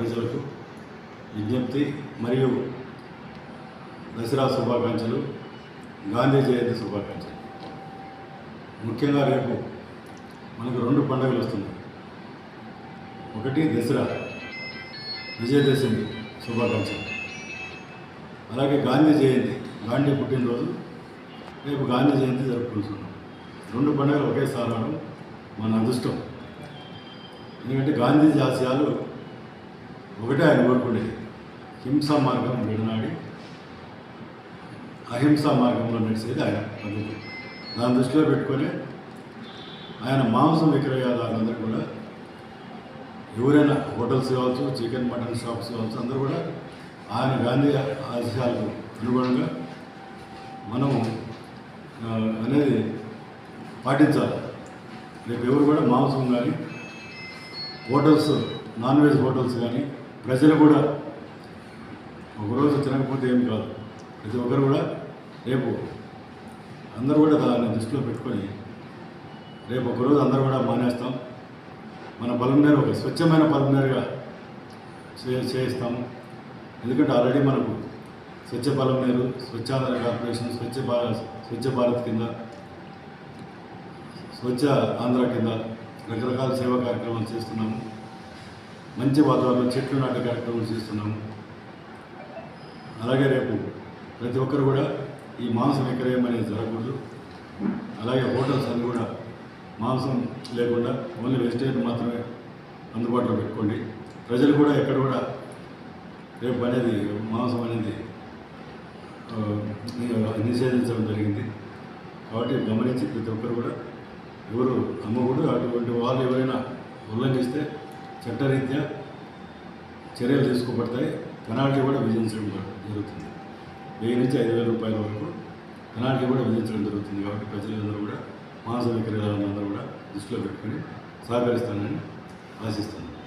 ప్రజలకు విజ్ఞప్తి మరియు దసరా శుభాకాంక్షలు గాంధీ జయంతి శుభాకాంక్షలు. ముఖ్యంగా రేపు మనకు రెండు పండుగలు వస్తున్నాయి. ఒకటి దసరా విజయదశమి శుభాకాంక్షలు. అలాగే గాంధీ జయంతి గాంధీ పుట్టినరోజు రేపు గాంధీ జయంతి జరుపుకుంటున్నాం. రెండు పండుగలు ఒకేసారి మన అదృష్టం. ఎందుకంటే గాంధీజీ ఆశయాలు ఒకటే ఆయన కోరుకునేది హింసా మార్గం విడనాడి అహింసా మార్గంలో నడిచేది ఆయన. పద్ధతి దాని దృష్టిలో పెట్టుకొని ఆయన మాంసం విక్రయదారులందరూ కూడా ఎవరైనా హోటల్స్ కావచ్చు చికెన్ మటన్ షాప్స్ కావచ్చు అందరూ కూడా ఆయన గాంధీ ఆశయాలకు అనుగుణంగా మనము అనేది పాటించాలి. రేపు ఎవరు కూడా మాంసం కానీ హోటల్స్ నాన్ వెజ్ హోటల్స్ కానీ ప్రజలు కూడా ఒకరోజు తినకపోతే ఏం కాదు. ప్రతి ఒక్కరు కూడా రేపు అందరూ కూడా దాన్ని దృష్టిలో పెట్టుకొని రేపు ఒకరోజు అందరూ కూడా మానేస్తాం. మన పలుమేర ఒక స్వచ్ఛమైన పలుమేరగా చే చేయిస్తాము ఎందుకంటే ఆల్రెడీ మనకు స్వచ్ఛ పలుమేరు స్వచ్ఛాంధ్ర కార్పొరేషన్ స్వచ్ఛ భారత్ స్వచ్ఛ భారత్ కింద స్వచ్ఛ ఆంధ్ర కింద రకరకాల సేవా కార్యక్రమాలు చేస్తున్నాము. మంచి వాతావరణం చెట్లు నాటే కార్యక్రమం చేస్తున్నాము. అలాగే రేపు ప్రతి ఒక్కరు కూడా ఈ మాంసం విక్రయం అనేది జరగకూడదు. అలాగే హోటల్స్ అన్నీ కూడా మాంసం లేకుండా ఓన్లీ వెజిటేరియన్ మాత్రమే అందుబాటులో పెట్టుకోండి. ప్రజలు కూడా ఎక్కడ కూడా రేపు అనేది మాంసం అనేది నిషేధించడం జరిగింది. కాబట్టి గమనించి ప్రతి ఒక్కరు కూడా ఎవరు అమ్మకూడదు అటువంటి వాళ్ళు ఎవరైనా ఉల్లంఘిస్తే చట్టరీత్యా చర్యలు తీసుకోబడతాయి. పెనాల్టీ కూడా విధించడం జరుగుతుంది. వెయ్యి నుంచి ఐదు వేల రూపాయల వరకు పెనాల్టీ కూడా విధించడం జరుగుతుంది కాబట్టి ప్రజలందరూ కూడా మాంస విక్రయాలందరూ కూడా దృష్టిలో పెట్టుకొని సహకరిస్తానని ఆశిస్తున్నాను.